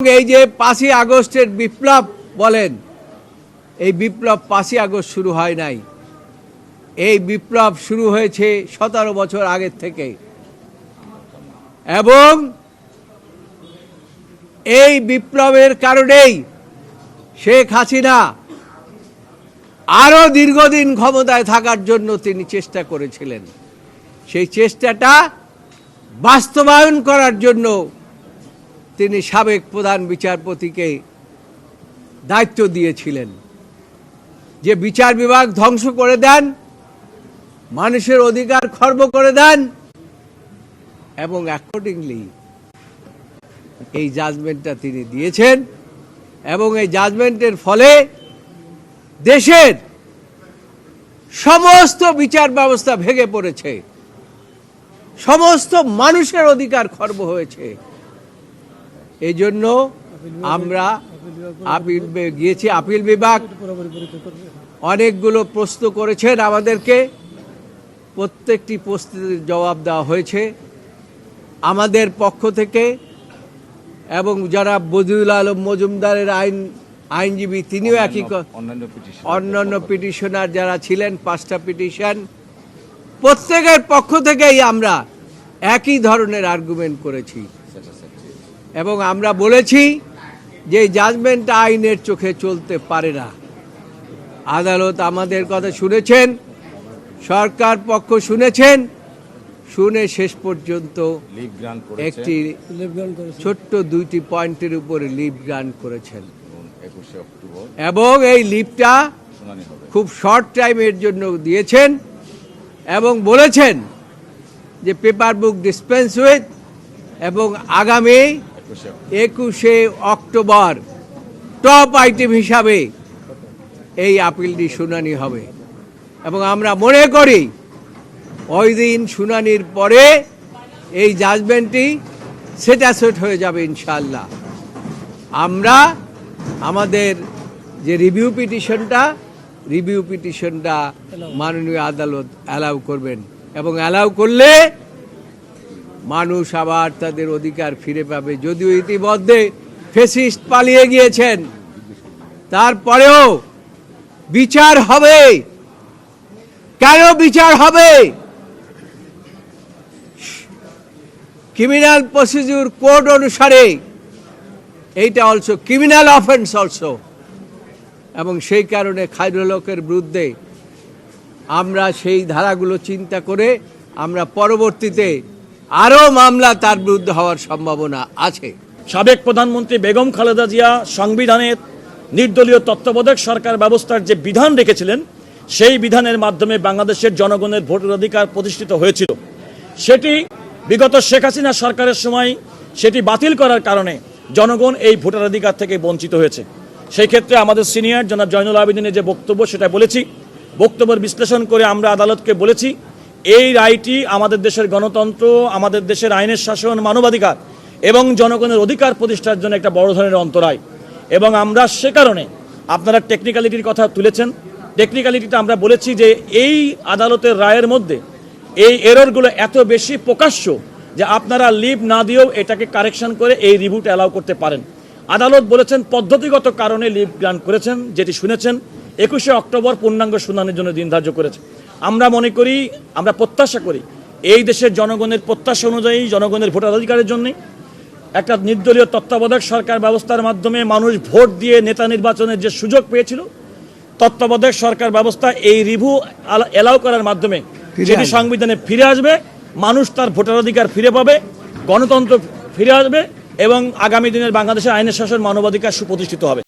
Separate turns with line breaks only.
এই যে পাঁচই আগস্টের বিপ্লব বলেন, এই বিপ্লব পাঁচই আগস্ট শুরু হয় নাই। এই বিপ্লব শুরু হয়েছে সতেরো বছর আগের থেকে। এবং এই বিপ্লবের কারণেই শেখ হাসিনা আরও দীর্ঘদিন ক্ষমতায় থাকার জন্য তিনি চেষ্টা করেছিলেন। সেই চেষ্টাটা বাস্তবায়ন করার জন্য তিনি সাবেক প্রধান বিচারপতিকে দায়িত্ব দিয়েছিলেন যে বিচার বিভাগ ধ্বংস করে দেন, মানুষের অধিকার খর্ব করে দেন, এবং অ্যাকর্ডিংলি এই জাজমেন্টটা তিনি দিয়েছেন, এবং এই জাজমেন্টের ফলে দেশের সমস্ত বিচার ব্যবস্থা ভেঙে পড়েছে, সমস্ত মানুষের অধিকার খর্ব হয়েছে। এই জন্য আমরা আপিল গিয়েছি। আপিল বিভাগ অনেকগুলো প্রশ্ন করেছেন আমাদেরকে। প্রত্যেকটি প্রশ্নের জবাব দেওয়া হয়েছে। আমাদের পক্ষ থেকে এবং যারা বদিউল আলম মজুমদারের আইন আইনজীবী তিনিও একই
অন্যান্য
অন্যান্য পিটিশনার যারা ছিলেন পাঁচটা পিটিশন প্রত্যেকের পক্ষ থেকেই আমরা একই ধরনের আর্গুমেন্ট করেছি। এবং আমরা বলেছি যে এই জাজমেন্ট আইনের চোখে চলতে পারে না। আদালত আমাদের কথা শুনেছেন সরকার পক্ষ শুনেছেন শুনে শেষ পর্যন্ত একটি ছোট্ট দুইটি পয়েন্টের উপরে লিভ গ্রান্ট করেছেন। এবং এই লিভটা খুব শর্ট টাইমের জন্য দিয়েছেন এবং বলেছেন যে পেপার বুক ডিসপেন্স উইথ এবং আগামী
একুশে
অক্টোবর। টপ আইটেম হিসাবে এই আপিলটি শুনানি হবে। এবং আমরা মনে করি, ওই দিন শুনানির পরে এই জাজমেন্টটি সেটাসেট হয়ে যাবে ইনশাল্লাহ আমরা আমাদের যে রিভিউ পিটিশনটা রিভিউ পিটিশনটা মাননীয় আদালত অ্যালাউ করবেন এবং অ্যালাউ করলে মানুষ আবার তাদের অধিকার ফিরে পাবে। যদিও ইতিমধ্যে ফেসিস্ট পালিয়ে গিয়েছেন, তারপরেও বিচার হবে। কেন বিচার হবে? ক্রিমিনাল প্রসিডিউর কোড অনুসারে এইটা অলসো ক্রিমিনাল অফেন্স অলসো এবং সেই কারণে খায়রুল হকের বিরুদ্ধে আমরা সেই ধারাগুলো চিন্তা করে আমরা পরবর্তীতে আরও মামলা তার বিরুদ্ধে হওয়ার সম্ভাবনা আছে।
সাবেক প্রধানমন্ত্রী বেগম খালেদা জিয়া সংবিধানের নির্দলীয় তত্ত্বাবধায়ক সরকার ব্যবস্থার যে বিধান রেখেছিলেন, সেই বিধানের মাধ্যমে বাংলাদেশের জনগণের ভোটের অধিকার প্রতিষ্ঠিত হয়েছিল। সেটি বিগত শেখ হাসিনা সরকারের সময় সেটি বাতিল করার কারণে জনগণ এই ভোটার অধিকার থেকে বঞ্চিত হয়েছে। সেই ক্ষেত্রে আমাদের সিনিয়র জনাব জয়নুল আবেদিনের যে বক্তব্য, সেটা বলেছি। বক্তব্যের বিশ্লেষণ করে আমরা আদালতকে বলেছি এই রায়টি আমাদের দেশের গণতন্ত্র, আমাদের দেশের আইনের শাসন, মানবাধিকার এবং জনগণের অধিকার প্রতিষ্ঠার জন্য একটা বড় ধরনের অন্তরায়। এবং আমরা সে কারণে আপনারা টেকনিক্যালিটির কথা তুলেছেন। টেকনিক্যালিটিটা আমরা বলেছি যে এই আদালতের রায়ের মধ্যে এই এররগুলো এত বেশি প্রকাশ্য যে আপনারা লিভ না দিয়েও এটাকে কারেকশন করে এই রিভিউট অ্যালাউ করতে পারেন। আদালত বলেছেন পদ্ধতিগত কারণে লিভ গ্রান্ট করেছেন, যেটি শুনেছেন। একুশে অক্টোবর পূর্ণাঙ্গ শুনানির জন্য দিন ধার্য করেছে। আমরা মনে করি আমরা প্রত্যাশা করি এই দেশের জনগণের প্রত্যাশা অনুযায়ী জনগণের ভোটাধিকারের জন্যে একটা নির্দলীয় তত্ত্বাবধায়ক সরকার ব্যবস্থার মাধ্যমে মানুষ ভোট দিয়ে নেতা নির্বাচনের যে সুযোগ পেয়েছিল তত্ত্বাবধায়ক সরকার ব্যবস্থা এই রিভিউ এলাও করার মাধ্যমে যেটি সংবিধানে ফিরে আসবে মানুষ তার ভোটার অধিকার ফিরে পাবে গণতন্ত্র ফিরে আসবে এবং আগামী দিনের বাংলাদেশের আইনের শাসন মানবাধিকার সুপ্রতিষ্ঠিত হবে।